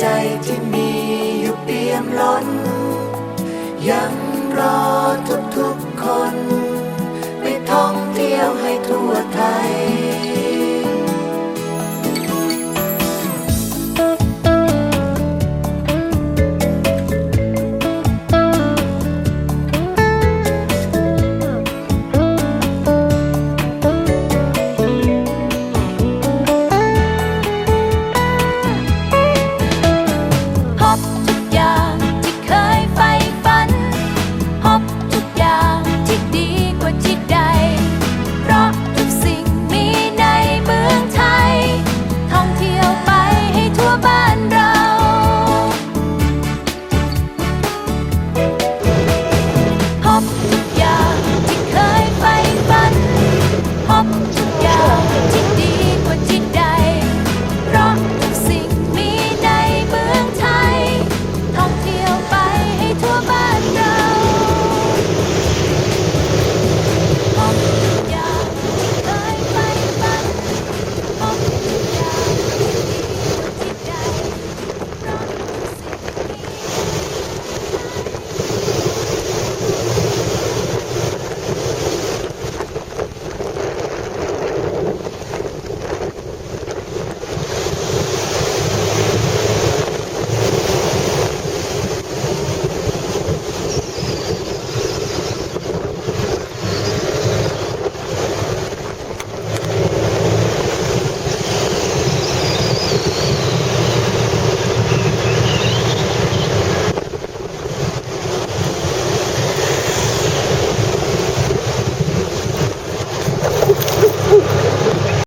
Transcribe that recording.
ใจที่มีอยู่เปี่ยมล้น ยังรอ